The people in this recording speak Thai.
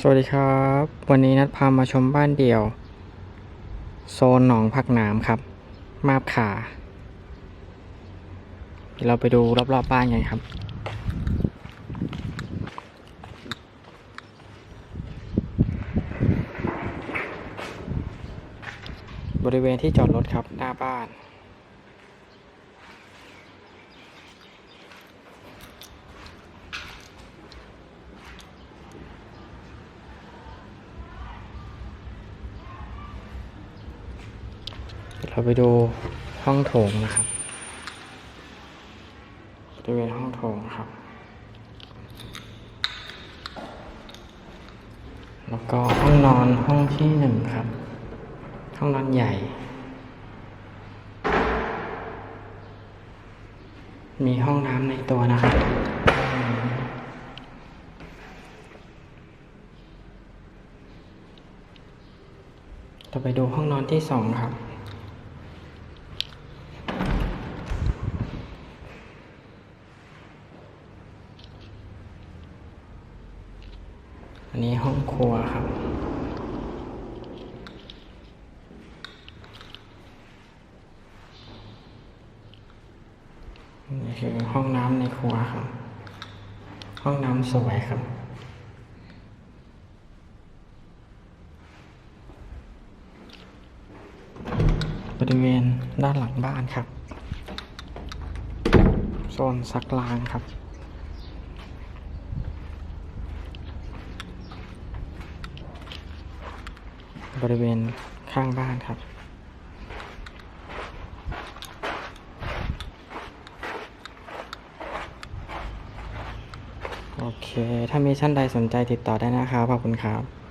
สวัสดีครับ วันนี้นัดพามาชมบ้านเดี่ยว โซนหนองผักนามครับ มาบขาเดี๋ยวเราไปดูรอบๆบบ้านกันครับ บริเวณที่จอดรถครับหน้าบ้าน เราไปดูห้องโถงนะครับบริเวณห้องโถงครับ แล้วก็ห้องนอนห้องที่หนึ่งครับ ห้องนอนใหญ่ มีห้องน้ำในตัวนะครับเราไปดูห้องนอนที่สองครับ อันนี้ห้องครัวครับ นี่คือห้องน้ำในครัวครับ ห้องน้ำสวยครับบริเวณด้านหลังบ้านครับ โซนซักล้างครับ บริเวณข้างบ้านครับ โอเค ถ้ามีท่านใดสนใจติดต่อได้นะครับ ขอบคุณครับ